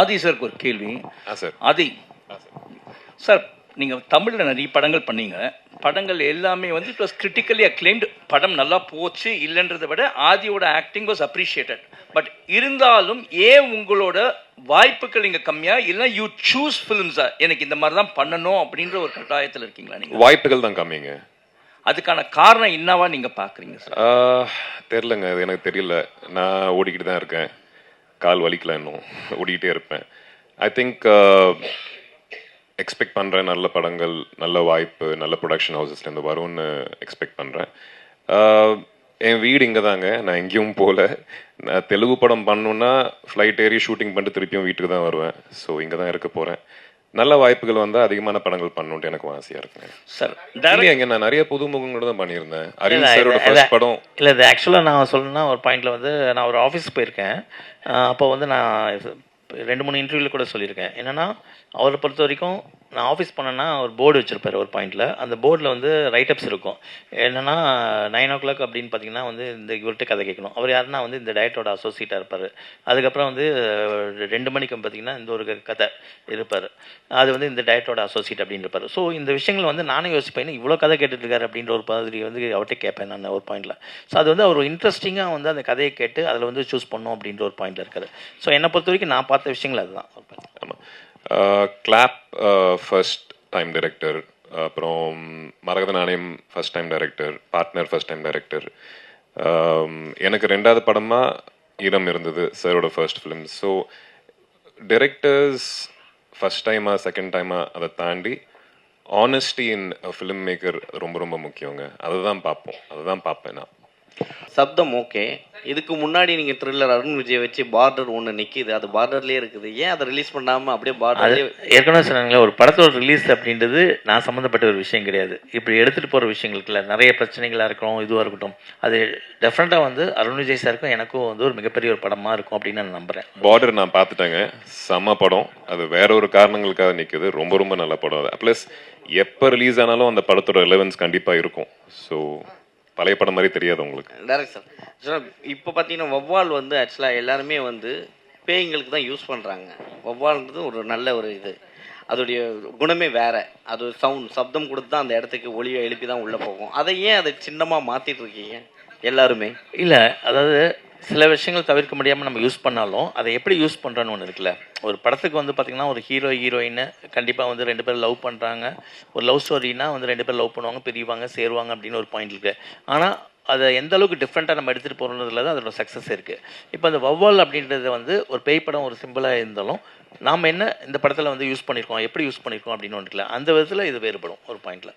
ஆதி சாருக்கு ஒரு கேள்வி. ஆ சார். ஆதி சார். நீங்கள் தமிழில் நிறைய படங்கள் பண்ணீங்க. படங்கள் எல்லாமே வந்து இட் வாஸ் கிரிட்டிக்கலி அக்ளைம்டு படம் நல்லா போச்சு இல்லைன்றதை விட ஆதியோட ஆக்டிங் வாஸ் அப்ரிஷியேட்டட் பட் இருந்தாலும் ஏன் உங்களோட வாய்ப்புகள் இங்கே கம்மியாக இல்லை யூ சூஸ் ஃபிலிம்ஸா எனக்கு இந்த மாதிரி தான் பண்ணணும் அப்படின்ற ஒரு கட்டாயத்தில் இருக்கீங்களா நீங்கள் வாய்ப்புகள் தான் கம்மிங்க. அதுக்கான காரணம் என்னவா நீங்கள் பார்க்குறீங்க சார்? தெரிலங்க அது எனக்கு தெரியல. நான் ஓடிக்கிட்டு தான் இருக்கேன். கால் வலிக்கல இன்னும். ஓடிக்கிட்டே இருப்பேன். ஐ திங்க் எக்ஸ்பெக்ட் பண்ணுறேன் நல்ல படங்கள் நல்ல வாய்ப்பு நல்ல ப்ரொடக்ஷன் ஹவுசஸ்லேருந்து வரும்னு எக்ஸ்பெக்ட் பண்ணுறேன் uh, என் வீடு இங்கே தாங்க. நான் எங்கேயும் போகல நான் தெலுங்கு படம் பண்ணணுன்னா ஃப்ளைட் ஏறி ஷூட்டிங் பண்ணிட்டு திருப்பியும் வீட்டுக்கு தான் வருவேன். ஸோ இங்கே தான் இருக்க போகிறேன் நல்ல வாய்ப்புகள் வந்தால் அதிகமான படங்கள் பண்ணணுன்ட்டு எனக்கு ஆசையாக இருக்குங்க சார் டேரக்ட் நான் நிறைய புதுமுகங்களோட தான் பண்ணியிருந்தேன். சாரோட. ஃபர்ஸ்ட் படம். இல்லை இது ஆக்சுவலாக நான் சொல்லணும்னா ஒரு பாயிண்ட்ல வந்து நான் ஒரு ஆஃபீஸ் போயிருக்கேன். அப்போ வந்து நான் ரெண்டு மூணு இன்டர்வியூவில் கூட சொல்லியிருக்கேன். என்னன்னா அவரை பொறுத்த வரைக்கும் நான் ஆஃபீஸ் போனேன்னா ஒரு போர்டு வச்சுருப்பார் ஒரு பாயிண்டில் அந்த போர்டில் வந்து ரைட்டப்ஸ் இருக்கும். என்னென்னா நைன் ஓ கிளாக் அப்படின்னு பார்த்தீங்கன்னா வந்து இந்த இவர்கிட்ட கதை கேட்கணும். அவர் யாருன்னா வந்து இந்த டயட்டோட அசோசியேட்டாக இருப்பார். அதுக்கப்புறம் வந்து ரெண்டு மணிக்கு பார்த்தீங்கன்னா இந்த ஒரு கதை இருப்பார். அது வந்து இந்த டயட்டோட அசோசியேட் அப்படின்னு இருப்பார். ஸோ இந்த விஷயங்கள் வந்து நானே யோசிப்பேன் இவ்வளோ கதை கேட்டுட்டு அப்படின்ற ஒரு மாதிரி வந்து அவர்கிட்ட கேட்பேன் நான் ஒரு பாயிண்டில் ஸோ அது வந்து அவர் இன்ட்ரெஸ்டிங்காக வந்து அந்த கதையை கேட்டு அதில் வந்து சூஸ் பண்ணும் அப்படின்ற ஒரு பாயிண்ட்டில் இருக்காரு. ஸோ என்னை பொறுத்த வரைக்கும் நான் பார்த்த விஷயங்கள் அதுதான். கிளாப் ஃபர்ஸ்ட் டைம் டைரக்டர் அப்புறம் Maragatha Naanayam first time director partner first time director எனக்கு ரெண்டாவது படமாக ஈரம் இருந்தது சாரோட first film so directors first டைமா செகண்ட் டைமா அதை தாண்டி ஆனஸ்டி இன் ஃபிலிம் மேக்கர் ரொம்ப ரொம்ப முக்கியங்க. அதை தான் பார்ப்போம். அதை தான் பார்ப்பேன் நான். சப்தம் ஓகே. இதுக்கு முன்னாடி நீங்க த்ரில்லர் அருண் விஜய் வச்சு பார்டர் ஒன்று நிக்குது. அது பார்டர்லயே இருக்குது. ஏன் அதை ரிலீஸ் பண்ணாம அப்படியே பார்டர்லயே ஏற்கனவே சொன்னாங்களே ஒரு படத்தோட ரிலீஸ் அப்படின்றது நான் சம்மந்தப்பட்ட ஒரு விஷயம் கிடையாது. இப்படி எடுத்துகிட்டு போகிற விஷயங்களுக்குல நிறைய பிரச்சனைகளாக இருக்கட்டும் இதுவாக இருக்கட்டும் அது டெஃபினட்டாக வந்து அருண் விஜய் சாருக்கும் எனக்கும் வந்து ஒரு மிகப்பெரிய ஒரு படமாக இருக்கும் அப்படின்னு நான் நம்புகிறேன் பார்டர் நான் பார்த்துட்டேங்க. செம்ம படம். அது வேற ஒரு காரணங்களுக்காக நிற்குது ரொம்ப ரொம்ப நல்ல படம் அது. ப்ளஸ் எப்போ ரிலீஸ் ஆனாலும் அந்த படத்தோட ரெலவன்ஸ் கண்டிப்பாக இருக்கும். ஸோ பழைய படம் மாதிரி தெரியாது உங்களுக்கு. டேரக்ட் சார் இப்போ பார்த்தீங்கன்னா வவ்வால் வந்து ஆக்சுவலாக எல்லாருமே வந்து பேய்ங்களுக்கு தான் யூஸ் பண்ணுறாங்க வவ்வால்ன்றது ஒரு நல்ல ஒரு இது. அதோடைய குணமே வேற. அது சவுண்ட் சப்தம் கொடுத்து தான் அந்த இடத்துக்கு ஒளியை எழுப்பி தான் உள்ளே போகும். அதை ஏன் அதை சின்னமாக மாற்றிட்டு இருக்கீங்க? எல்லாருமே. இல்லை அதாவது சில விஷயங்கள் தவிர்க்க முடியாமல் நம்ம யூஸ் பண்ணாலும் அதை எப்படி யூஸ் பண்ணுறோன்னு ஒன்று இருக்குல்ல. ஒரு படத்துக்கு வந்து பார்த்திங்கன்னா ஒரு ஹீரோ ஹீரோயின் கண்டிப்பாக வந்து ரெண்டு பேரும் லவ் பண்ணுறாங்க ஒரு லவ் ஸ்டோரினா வந்து ரெண்டு பேரும் லவ் பண்ணுவாங்க பிரிவாங்க சேருவாங்க அப்படின்னு ஒரு பாயிண்ட் இருக்குது ஆனால் அதை எந்த அளவுக்கு டிஃப்ரெண்ட்டாக நம்ம எடுத்துகிட்டு போகிறதுல தான் அதோட சக்ஸஸ் இருக்குது இப்போ அந்த வவ்வால் அப்படின்றது வந்து ஒரு பேய் படம் ஒரு சிம்பிளாக இருந்தாலும் நாம் என்ன இந்த படத்தில் வந்து யூஸ் பண்ணியிருக்கோம் எப்படி யூஸ் பண்ணியிருக்கோம் அப்படின்னு ஒன்று அந்த விதத்தில் இது வேறுபடும் ஒரு பாயிண்டில்